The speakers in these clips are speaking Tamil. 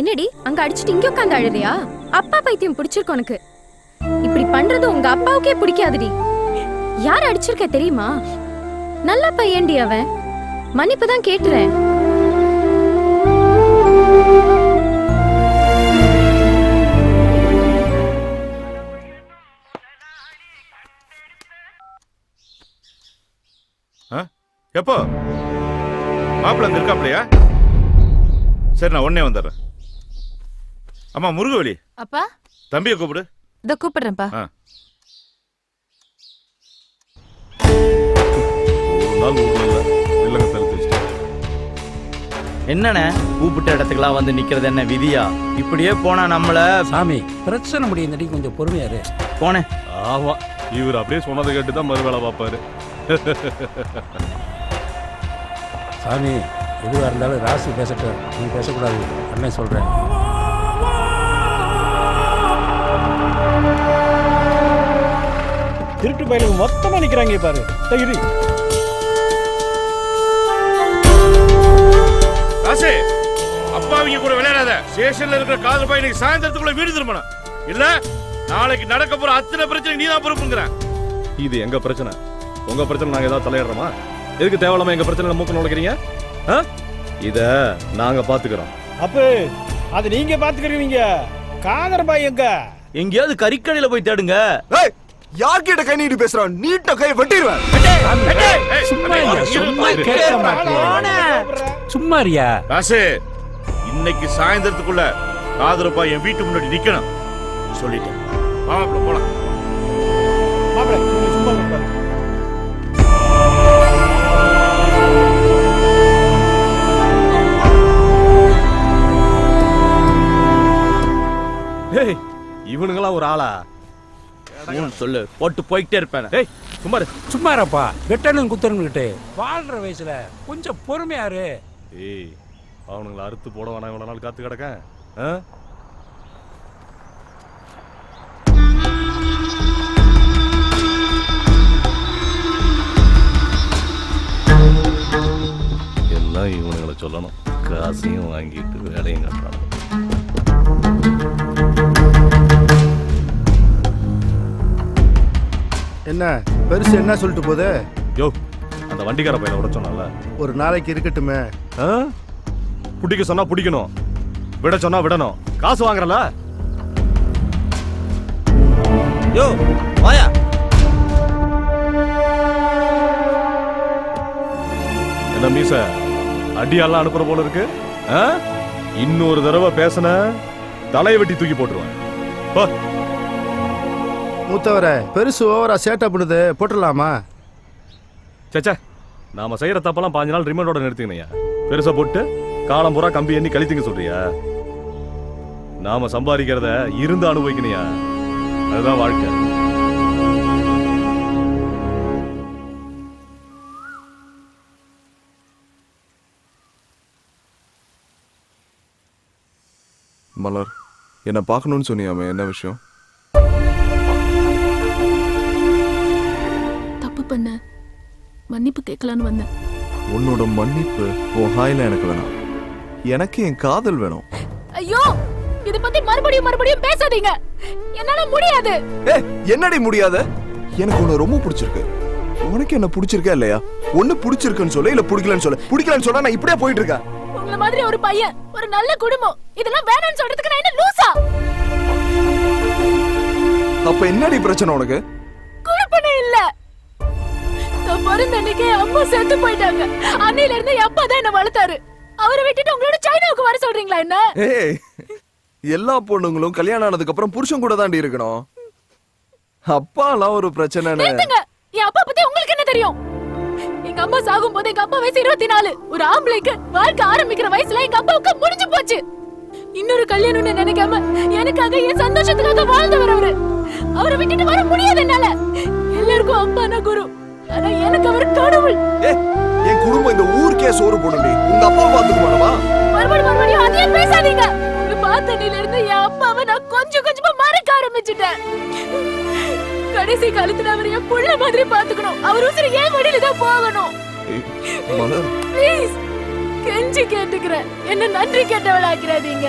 என்னடி அங்க அடிச்சிட்டு இங்க உட்காந்து அழுறியா? அப்பா பைத்தியம் பிடிச்சிருக்கு உனக்கு. இப்படி பண்றது உங்க அப்பாவுக்கே பிடிக்காதுடி. யார் அடிச்சிருக்க தெரியுமா? நல்ல பையன்டி அவன். மன்னிப்பு தான் கேட்டுறேன் எப்போ? மாப்பிள்ள அங்க இருக்காப்லையா? சரி நான் உடனே வந்துடுறேன். அம்மா முருகவலி அப்பா? தம்பியை கூப்பிடு. இதோ கூப்பிடுறேன்ப்பா. ஆ. ஒரு நாள் ஊர்ல இல்லைங்க தடுத்து வச்சுட்டேன் என்னண்ணே? கூப்பிட்ட இடத்துக்குலாம் வந்து நிக்கிறது என்ன விதியா? இப்படியே போனா நம்மள சாமி பிரச்சனை முடியுந்தடி கொஞ்சம் பொறுமையா இரு. போனேன் ஆமா இவர் அப்படியே சொன்னதை கேட்டு தான் மறு வேலை பார்ப்பாரு. சாமி எதுவாக இருந்தாலும் ராசி பேசட்டும். நீ பேசக்கூடாது. அண்ணன் சொல்கிறேன் திருட்டு பயலுக்கு மொத்தமா நிக்கிறாங்க பாரு. தகிரி ராசே அப்பாவிங்க கூட விளையாடாத. ஸ்டேஷன்ல இருக்கிற காதல் பையனுக்கு சாயந்தரத்துக்குள்ள வீடு திரும்பணும். இல்ல நாளைக்கு நடக்க போற அத்தனை பிரச்சனை நீ தான் பொறுப்புங்கிறேன் இது எங்க பிரச்சனை? உங்க பிரச்சனை நாங்க ஏதாவது தலையிடுறோமா? எதுக்கு தேவையில்லாம எங்க பிரச்சனை மூக்க நுழைக்கிறீங்க? ஆ? இத நாங்க பாத்துக்கிறோம். அப்ப அது நீங்க பாத்துக்கிறீங்க. காதர் பாய் எங்க? எங்கேயாவது கறிக்கடையில போய் தேடுங்க. ஏய் யார்கிட்ட கை நீட்டி பேசுறான்? நீட்ட கை வெட்டிடுவேன். சும்மா இருயா, சும்மா கேட்க சும்மா இருயா ராசே இன்னைக்கு சாயந்தரத்துக்குள்ள காதலப்பா என் வீட்டு முன்னாடி நிக்கணும். சொல்லிட்டேன். மாமாப்ல போலாம். ஏய் இவனுங்களாம் ஒரு ஆளா? ஊன்னு சொல்லு. போட்டு போய்கிட்டே இருப்பேன். ஏய் சும்மா இரு. சும்மா இருப்பா. வெட்டணும் குத்துறனுக்கிட்டு வாழ்ற வயசுல கொஞ்சம் பொறுமையா இரு. ஏய் அவனுங்களை அறுத்து போட வேணாம் இவ்வளவு நாள் காத்து கிடக்க ஆ? எல்லாம் இவனுங்களை சொல்லணும். காசையும் வாங்கிட்டு வேலையும் கட்டுறானுங்க. என்ன? பெருசு என்ன சொல்லிட்டு போகுது யோ அந்த வண்டிக்கார பையனை விட சொன்னால ஒரு நாளைக்கு இருக்கட்டுமே. ஆ? பிடிக்க சொன்னா பிடிக்கணும். விட சொன்னா விடணும். காசு வாங்குறல? யோ வாயா. என்ன மீச அடியெல்லாம் அனுப்புற போல இருக்கு? ஆ? இன்னொரு தடவை பேசின தலையை வெட்டி தூக்கி போட்டுருவேன். போ. மூத்தவரை பெருசு ஓவரா சேட்டை பண்ணுது போட்டுடலாமா? ச்சே ச்சே. நாம செய்யற தப்பெல்லாம் பாஞ்சு நாள் ரிமைண்டோட நிறுத்திக்கணையா பெருசா போட்டு காலம் பூரா கம்பி எண்ணி கழித்துங்க சொல்றியா? நாம சம்பாதிக்கிறத இருந்து அனுபவிக்கணையா அதுதான் வாழ்க்கை. மலர் என்னை பார்க்கணும்னு சொன்னியாமே என்ன விஷயம்? பண்ண? மன்னிப்பு கேட்கலான்னு வந்தேன். உன்னோட மன்னிப்பு உன் ஹாயில எனக்கு வேணாம். எனக்கு என் காதல் வேணும். ஐயோ! இத பத்தி மறுபடியும் மறுபடியும் பேசாதீங்க. என்னால முடியாது. ஏ என்னடி முடியாத? எனக்கு உன்னை ரொம்ப பிடிச்சிருக்கு. உனக்கு என்ன பிடிச்சிருக்கா இல்லையா? ஒண்ணு பிடிச்சிருக்குன்னு சொல்ல இல்ல பிடிக்கலன்னு சொல்ல. பிடிக்கலன்னு சொன்னா நான் இப்படியே போயிட்டு இருக்கேன் உங்கள மாதிரி ஒரு பையன் ஒரு நல்ல குடும்பம் இதெல்லாம் வேணாம்னு சொல்றதுக்கு நான் என்ன லூசா? அப்ப என்னடி பிரச்சனை உனக்கு? பிறந்த அன்னைக்கே அம்மா செத்து போயிட்டாங்க. அன்னையில இருந்து என் அப்பா தான் என்ன வளர்த்தாரு. அவரை விட்டுட்டு உங்களோட சைனாவுக்கு வர சொல்றீங்களா என்ன? ஏய் எல்லா பொண்ணுங்களும் கல்யாணம் ஆனதுக்கு அப்புறம் புருஷன் கூட தாண்டி இருக்கணும். அப்பாலாம் ஒரு பிரச்சனைன்னு. நிறுத்துங்க. என் அப்பா பத்தி உங்களுக்கு என்ன தெரியும்? எங்க அம்மா சாகும் போது எங்க அப்பா வயசு இருபத்தி நாலு ஒரு ஆம்பளைக்கு வாழ்க்கை ஆரம்பிக்கிற வயசுல எங்க அப்பாவுக்கு முடிஞ்சு போச்சு. இன்னொரு கல்யாணம்னு நினைக்காம எனக்காக என் சந்தோஷத்துக்காக வாழ்ந்தவர் அவரு. அவரை விட்டுட்டு வர முடியாது என்னால. எல்லாருக்கும் அப்பானா குரு. ஆனா எனக்கு அவர் கடவுள். ஏ என் குடும்பம் இந்த ஊருக்கே சோறு போடுண்டி உங்க அப்பா பாத்துக்க மாட்டவா மறுபடியும் மறுபடியும் அதையே பேசாதீங்க. அன்னையில இருந்து என் அப்பாவை நான் கொஞ்சம் கொஞ்சமா மறக்க ஆரம்பிச்சுட்டேன். கடைசி காலத்துல அவர் என் புள்ள மாதிரி பாத்துக்கணும் அவர் உசுறு ஏன் வழியில தான் போகணும். ப்ளீஸ் கெஞ்சி கேட்டுக்கிறேன். என்ன நன்றி கேட்டவளாக்கிறாதீங்க.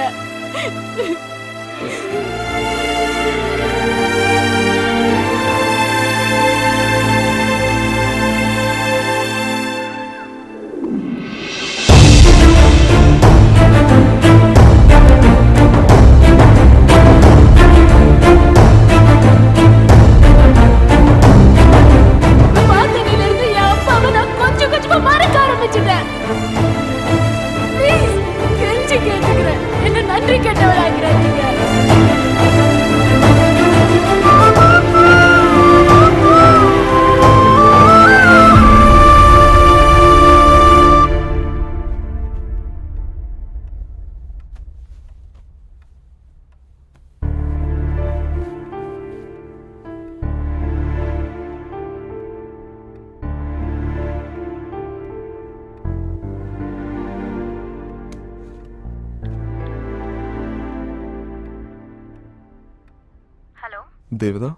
தேவதா?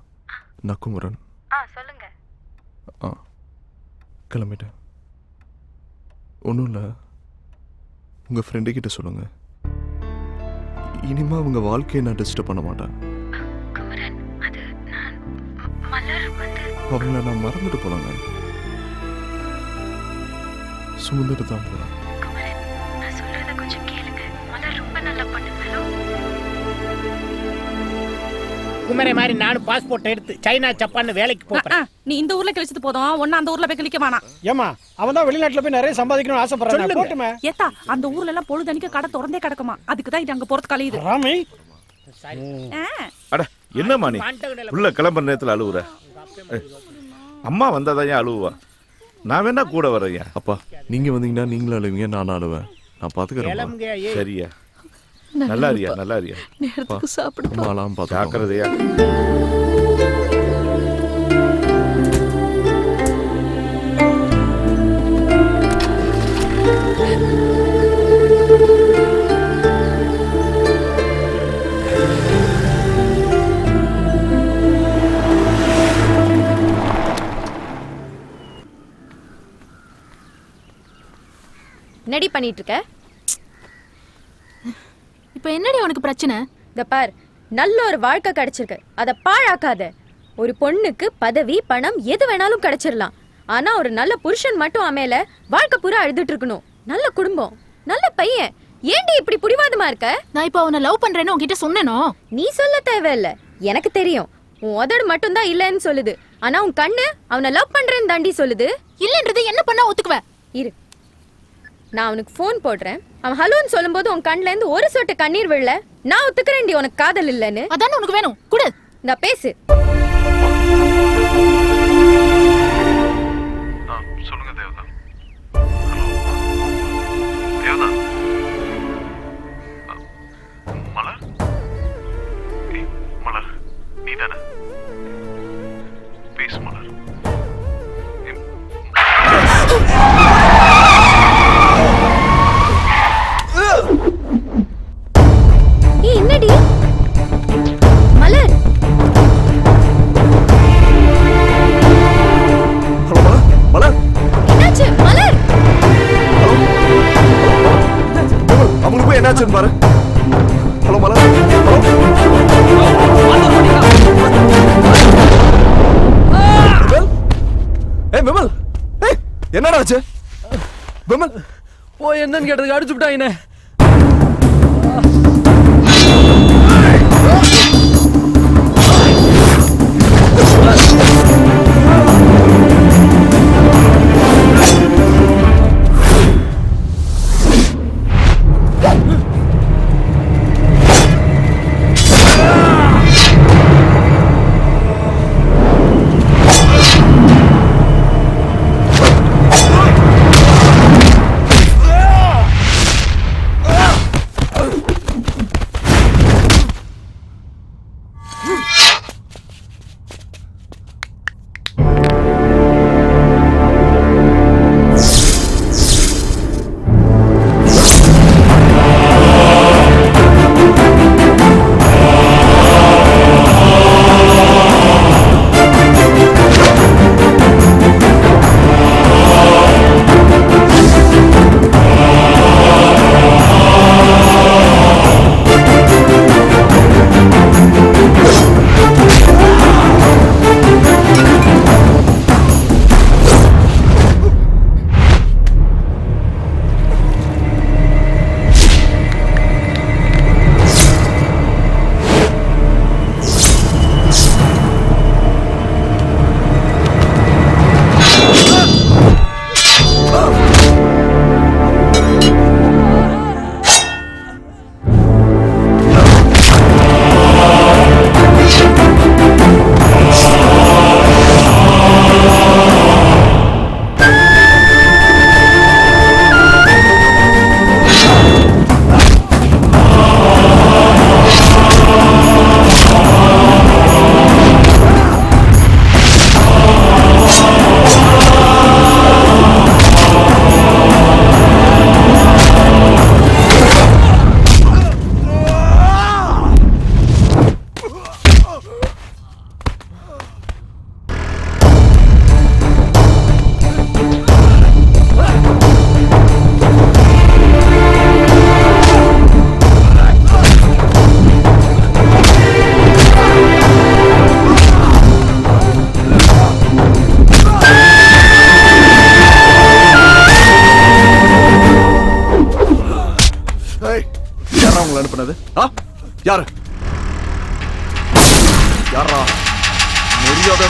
நான் குமரன் ஆ சொல்லுங்க. ஆ கிளம்பிட்டேன். ஒன்றும் இல்லை உங்கள் ஃப்ரெண்டு கிட்ட சொல்லுங்க. இனிமே அவங்க வாழ்க்கையை நான் டிஸ்டர்ப் பண்ண மாட்டேன். அவங்கள நான் மறந்துட்டு போனாங்க சுமந்துட்டு தான் போகிறேன் குமரை மாதிரி நானும் பாஸ்போர்ட் எடுத்து சைனா ஜப்பான் வேலைக்கு போறேன். நீ இந்த ஊர்ல கழிச்சது போதும். ஒன்னு அந்த ஊர்ல போய் கழிக்க வேணாம். ஏமா அவன் தான் வெளிநாட்டுல போய் நிறைய சம்பாதிக்கணும்னு ஆசைப்படுறான். போட்டுமே. ஏத்தா அந்த ஊர்ல எல்லாம் பொழுதனிக்க கடை திறந்தே கிடக்குமா? அதுக்கு தான் இது அங்க போறது கழியுது ராமி. அட என்னம்மா நீ? உள்ள கிளம்புற நேரத்துல அழுவுற. அம்மா வந்தாதான் ஏன் அழுவுவா? நான் வேணா கூட வரேன். அப்பா நீங்கள் வந்தீங்கன்னா நீங்களும் அழுவீங்க நானும் அழுவேன். நான் பார்த்துக்கிறேன் சரியா? நல்லா இருக்கியா? நல்லா இருக்கியா? நேரத்துக்கு சாப்பிடு அம்மாலாம் பார்த்து ஜாக்கிரதையா. என்னடி பண்ணிட்டு இருக்க? இப்போ என்னடி உனக்கு பிரச்சனை? இந்த பார் நல்ல ஒரு வாழ்க்கை கிடைச்சிருக்கு. அதை பாழாக்காத. ஒரு பொண்ணுக்கு பதவி பணம் எது வேணாலும் கிடைச்சிடலாம் ஆனா ஒரு நல்ல புருஷன் மட்டும் அமையல வாழ்க்கை பூரா அழுதுட்டு இருக்கணும். நல்ல குடும்பம் நல்ல பையன். ஏன்டி இப்படி புடிவாதமா இருக்க? நான் இப்போ அவனை லவ் பண்றேன்னு உன்கிட்ட சொன்னேனோ? நீ சொல்ல தேவையில்ல. எனக்கு தெரியும். உன் உதடு மட்டும்தான் இல்லைன்னு சொல்லுது. ஆனா உன் கண்ணு அவனை லவ் பண்றேன்னு தாண்டி சொல்லுது. இல்லன்றது என்ன பண்ணா ஒத்துக்குவ? இரு. நான் அவனுக்கு ஃபோன் போடுறேன். அவன் ஹலோன்னு சொல்லும்போது உன் கண்ணுல இருந்து ஒரு சொட்டு கண்ணீர் விழல. நான் ஒத்துக்கிறேன்டி உனக்கு காதல் இல்லைன்னு. அதானே உனக்கு வேணும். குடு. நான் பேசு. அவங்களுக்கு பாரு ஹலோ மலர். ஹலோ. விமல். ஏய் என்னடா ஆச்சு? விமல். போய் என்னன்னு கேட்டதுக்கு அடிச்சு விட்டாங்கண்ணே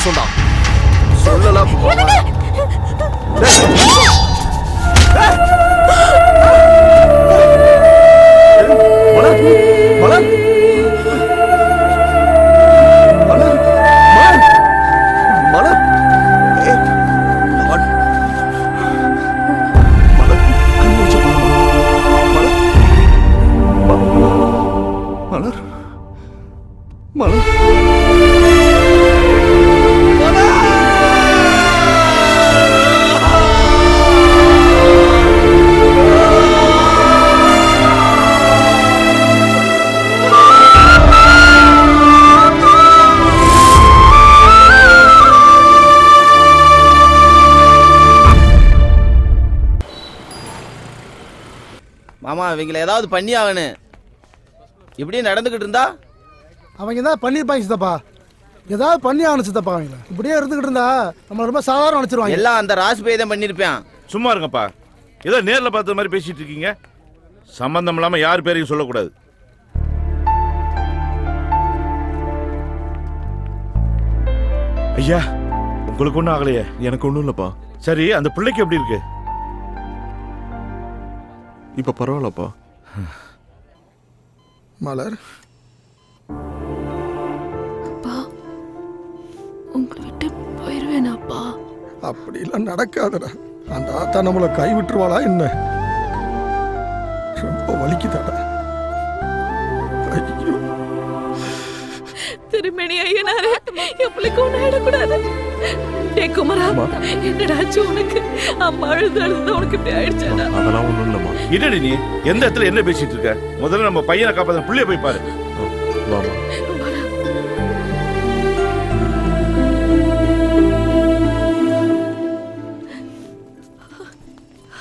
மரியாதை சொன்னா சொல்லல மாமா இவங்களை ஏதாவது பண்ணி ஆகணும். இப்படியே நடந்துகிட்டு இருந்தா? அவங்க தான் பண்ணியிருப்பாங்க சித்தப்பா? ஏதாவது பண்ணி ஆகணும் சித்தப்பா அவங்கள. இப்படியே இருந்துகிட்டு இருந்தா நம்மள ரொம்ப சாதாரண நினைச்சிருவாங்க. எல்லாம் அந்த ராஜ்பேய் தான் பண்ணிருப்பான். சும்மா இருங்கப்பா. ஏதோ நேர்ல பார்த்த மாதிரி பேசிட்டு இருக்கீங்க. சம்பந்தம் இல்லாம யார் பேரையும் சொல்லக்கூடாது. ஐயா உங்களுக்கு ஒன்றும் ஆகலையே. எனக்கு ஒன்றும் இல்லைப்பா. சரி அந்த பிள்ளைக்கு எப்படி இருக்கு? இப்போ பரவாயில்லப்பா. மலர். அப்பா உங்களை விட்டு போயிருவேனாப்பா அப்படிலாம் நடக்காதடா. அந்த ஆத்தா நம்மளை கை விட்டுருவாளா என்ன? ரொம்ப வலிக்குதாடா. ஐயோ. திருமணி ஐயனாரே என் பிள்ளைக்கு ஆயிடக்கூடாது. டே குமரா என்னடாச்சு உனக்கு? அம்மா அழுது அழுது உனக்கு இப்படி ஆயிடுச்சாடா. அதெல்லாம் ஒன்றும் இல்லைம்மா. என்னடி நீ? எந்த இடத்துல என்ன பேசிட்டு இருக்க? முதல்ல நம்ம பையனை காப்பாத்த பிள்ளைய போய் பாரு. வாமா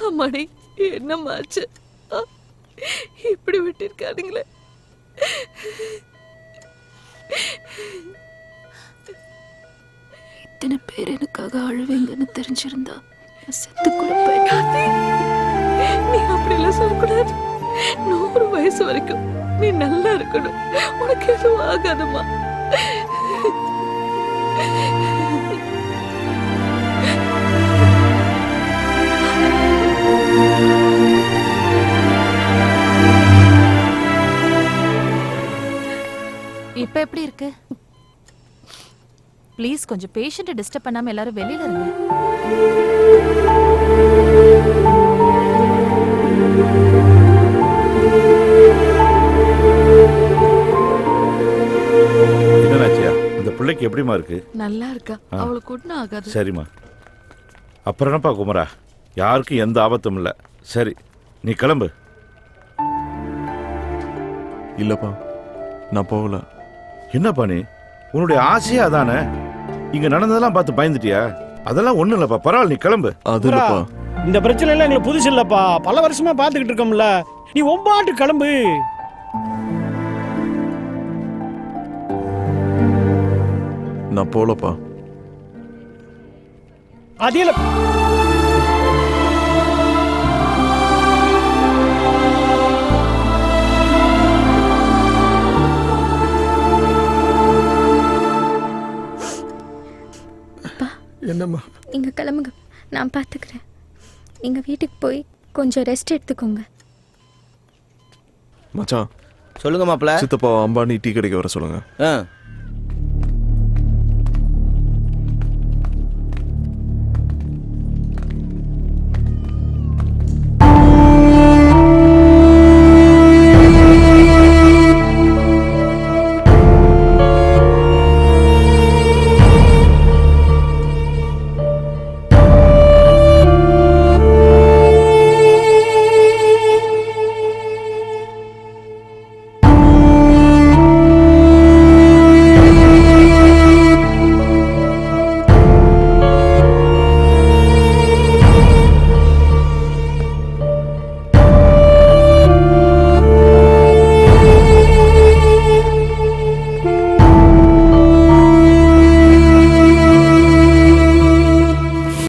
அம்மாடி என்னம்மாச்சு ஆ, இப்படி விட்டிருக்கானுங்களே எத்தனை பேர் எனக்காக அழுவீங்கன்னு தெரிஞ்சிருந்தா செத்து கூட போயிட்டேன். நீ அப்படிலாம் சொல்லக்கூடாது. நூறு வயசு வரைக்கும் நீ நல்லா இருக்கணும். உனக்கு எதுவும் ஆகாதம்மா. இப்ப எப்படி இருக்கு? ப்ளீஸ் கொஞ்சம் பேஷண்ட்டை டிஸ்டர்ப் பண்ணாம எல்லாரும் வெளியில இருங்க. இந்த பிள்ளைக்கு எப்படிமா இருக்கு? நல்லா இருக்கா? அவளுக்கு ஒன்றும் ஆகாது. சரிம்மா. அப்புறம் என்னப்பா குமரா? யாருக்கும் எந்த ஆபத்தும் இல்லை. சரி நீ கிளம்பு. இல்லைப்பா நான் போகல. என்னப்பா நீ? உன்னுடைய ஆசையே அதானே இங்க நடந்ததெல்லாம் பார்த்து பயந்துட்டியா? அதெல்லாம் ஒண்ணும் இல்லப்பா. பரவாயில்ல நீ கிளம்பு. அது இல்லைப்பா. இந்த பிரச்சனை எல்லாம் எங்களுக்கு புதுசு இல்லப்பா. பல வருஷமா பார்த்துக்கிட்டு இருக்கோம்ல. நீ ஒம்பாட்டு கிளம்பு. நான் போகலப்பா அதே என்னம்மா? நீங்க கிளம்புங்க. நான் பார்த்துக்கிறேன் நீங்க வீட்டுக்கு போய் கொஞ்சம் ரெஸ்ட் எடுத்துக்கோங்க. மச்சான். சொல்லுங்க மாப்ள சித்தப்பா அம்பானி டீ கடைக்கு வர சொல்லுங்க. ஆ.